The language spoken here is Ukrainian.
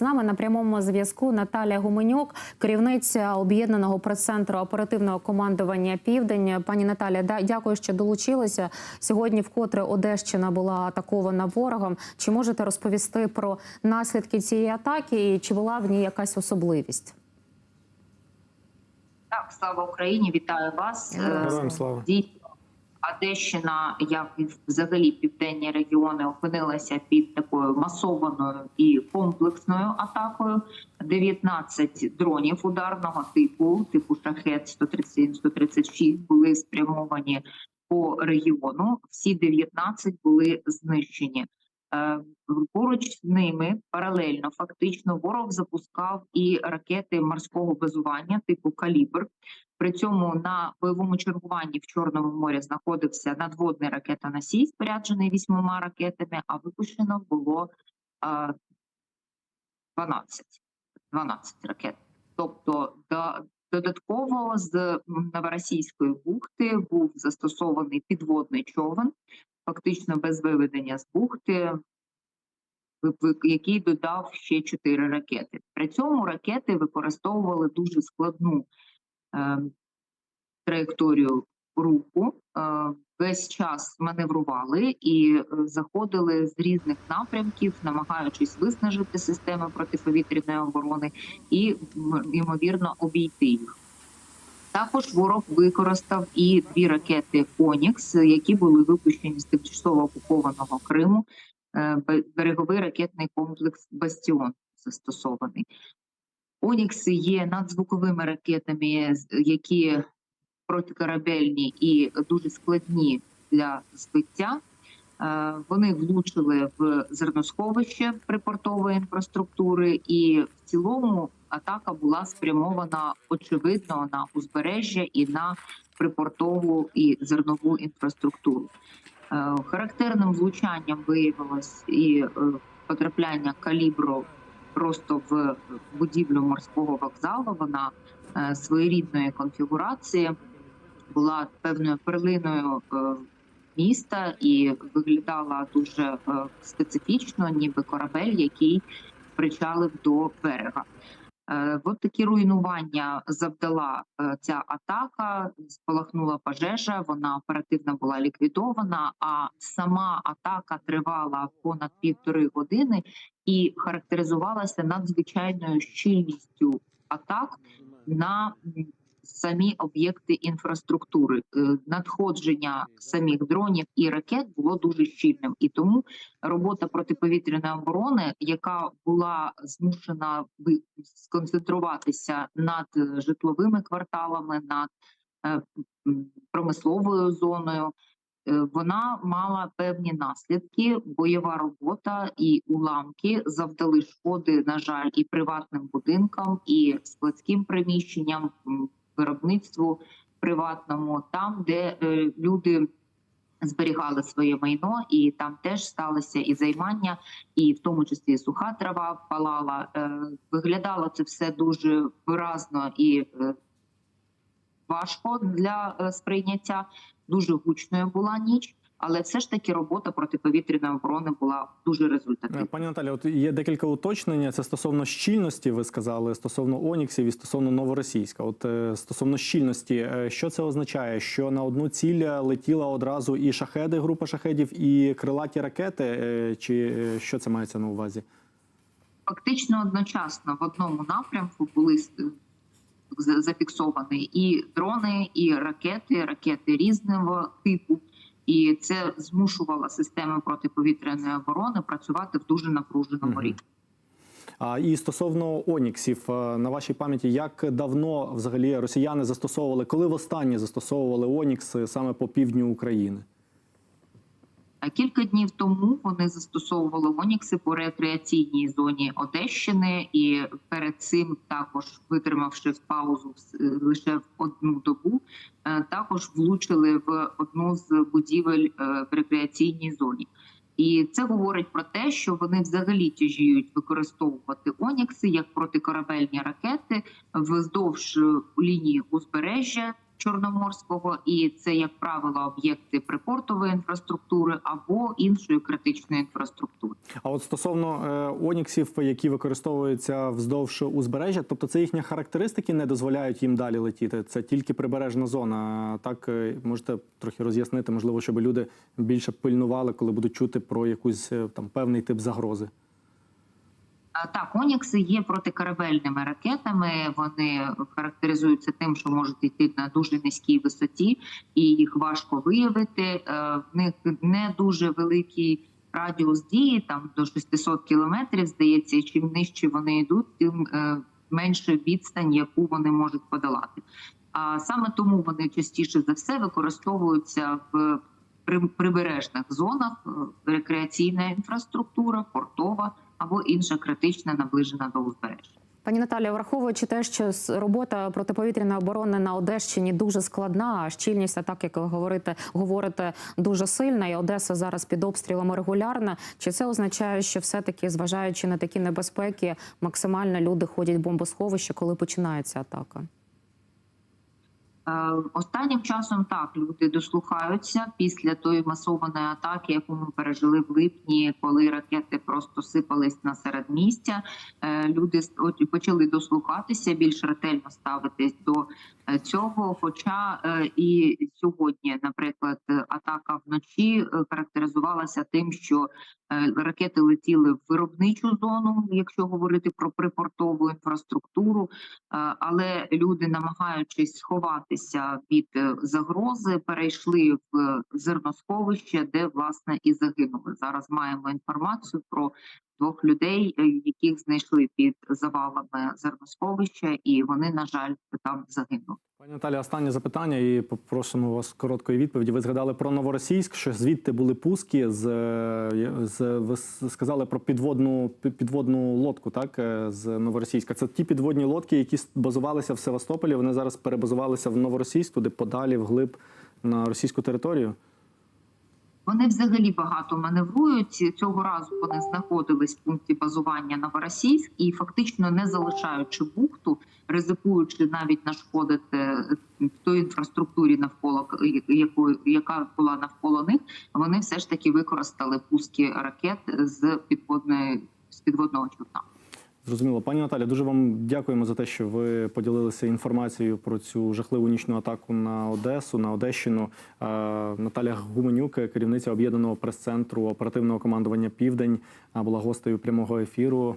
З нами на прямому зв'язку Наталія Гуменюк, керівниця об'єднаного прес-центру оперативного командування Південь. Пані Наталя, дякую, що долучилися. Сьогодні вкотре Одещина була атакована ворогом. Чи можете розповісти про наслідки цієї атаки і чи була в ній якась особливість? Так, слава Україні, вітаю вас. Е, Героям слава. Одещина, як і взагалі південні регіони, опинилася під такою масованою і комплексною атакою. 19 дронів ударного типу, типу шахет 137-136 були спрямовані по регіону. Всі 19 були знищені. Е, Поруч з ними паралельно фактично ворог запускав і ракети морського базування типу калібр. При цьому на бойовому чергуванні в Чорному морі знаходився надводний ракетоносій, споряджений вісьмома ракетами, а випущено було е, 12, 12 ракет. Тобто додатково з Новоросійської бухти був застосований підводний човен, фактично без виведення з бухти, який додав ще 4 ракети. При цьому ракети використовували дуже складну е, траєкторію руху, е, весь час маневрували і е, заходили з різних напрямків, намагаючись виснажити системи протиповітряної оборони і ймовірно обійти їх. Також ворог використав і дві ракети Онікс, які були випущені з тимчасово окупованого Криму. Е, Береговий ракетний комплекс Бастіон застосований. Онікси є надзвуковими ракетами, які протикорабельні і дуже складні для збиття. Е, Вони влучили в зерносховище припортової інфраструктури, і в цілому атака була спрямована очевидно на узбережжя і на припортову і зернову інфраструктуру. Е, Характерним влучанням виявилось і е, потрапляння калібру просто в будівлю морського вокзалу. Вона е, своєрідної конфігурації була певною перлиною міста і виглядала дуже специфічно, ніби корабель, який причалив до берега. Е, От такі руйнування завдала е, ця атака. Спалахнула пожежа, вона оперативно була ліквідована. А сама атака тривала понад півтори години і характеризувалася надзвичайною щільністю атак на самі об'єкти інфраструктури. Е, Надходження самих дронів і ракет було дуже щільним, і тому робота протиповітряної оборони, яка була змушена сконцентруватися над е, житловими кварталами, над е, промисловою зоною. Вона мала певні наслідки. Бойова робота і уламки завдали шкоди, на жаль, і приватним будинкам, і складським приміщенням, виробництву приватному, там, де е, люди зберігали своє майно, і там теж сталося і займання, і в тому числі і суха трава палала. Е, Виглядало це все дуже виразно і е, важко для сприйняття. Дуже гучною була ніч, але все ж таки робота протиповітряної оборони була дуже Е, результативною. Пані Наталі, от є декілька уточнень. Це стосовно щільності, ви сказали, стосовно Оніксів і стосовно новоросійська. От е, стосовно щільності, е, що це означає? Що на одну ціль летіла одразу і шахеди, група шахедів, і крилаті ракети? Е, Чи е, що це мається на увазі? фактично одночасно в одному напрямку були е, зафіксовані і дрони, і ракети, ракети різного типу. І це змушувало система протиповітряної оборони працювати в дуже напруженому рівні. А і стосовно Оніксів, е, на вашій пам'яті, як давно взагалі росіяни застосовували, коли востаннє застосовували Онікс саме по півдню України? А Кілька днів тому вони застосовували Онікси по рекреаційній зоні Одещини, і перед цим також витримавши паузу е, лише в одну добу, е, також влучили в одну з будівель е, в рекреаційній зоні. І це говорить про те, що вони взагалі тяжіють використовувати Онікси як протикорабельні ракети вздовж лінії узбережжя Чорноморського, і це, як правило, об'єкти припортової інфраструктури або іншої критичної інфраструктури. А от стосовно е, оніксів, які використовуються вздовж узбережжя, тобто це їхні характеристики не дозволяють їм далі летіти. Це тільки прибережна зона. Так е, можете трохи роз'яснити, можливо, щоб люди більше пильнували, коли будуть чути про якусь е, там певний тип загрози. А, Так, Онікси є протикорабельними ракетами. Вони характеризуються тим, що можуть йти на дуже низькій висоті, і їх важко виявити. Е, В них не дуже великий радіус дії, там до 600 кілометрів. Здається, і чим нижче вони йдуть, тим е, менше відстань, яку вони можуть подолати. А саме тому вони частіше за все використовуються в прибережних зонах, е, рекреаційна інфраструктура, портова або інша критична наближена до узбережжя. Пані Наталія, враховуючи те, що робота протиповітряної оборони на Одещині дуже складна, а щільність атак, як ви говорите, говорите, дуже сильна, і Одеса зараз під обстрілами регулярно. Чи це означає, що все-таки, зважаючи на такі небезпеки, максимально люди ходять в бомбосховище, коли починається атака? Е, Останнім часом так люди дослухаються після тої масованої атаки, яку ми пережили в липні, коли ракети просто сипались на середмістя. Е, Люди почали дослухатися, більш ретельно ставитись до е, цього. Хоча і сьогодні, наприклад, атака вночі характеризувалася тим, що ракети летіли в виробничу зону, якщо говорити про припортову інфраструктуру. Але люди, намагаючись сховатися від е, загрози, перейшли в зерносховище, де власне і загинули. Зараз маємо інформацію про двох людей, е, яких знайшли під завалами зерносховища, і вони, на жаль, там загинули. Пані Наталі, останнє запитання, і попросимо вас короткої відповіді. Ви згадали про Новоросійськ, що звідти були пуски з, е, з ви сказали про підводну підводну лодку, так е, з Новоросійська. Це ті підводні лодки, які базувалися в Севастополі. Вони зараз перебазувалися в Новоросійськ, туди подалі, вглиб на російську територію. Вони взагалі багато маневрують. Цього разу вони знаходились в пункті базування Новоросійськ і фактично не залишаючи бухту, ризикуючи навіть нашкодити е, той інфраструктурі навколо якої яка була навколо них. Вони все ж таки використали пуски ракет з підводної з підводного човна. Зрозуміло, пані Наталя, дуже вам дякуємо за те, що ви поділилися інформацією про цю жахливу нічну атаку на Одесу, на Одещину. Наталя Гуменюк, керівниця об'єднаного прес-центру оперативного командування Південь, була гостею прямого ефіру.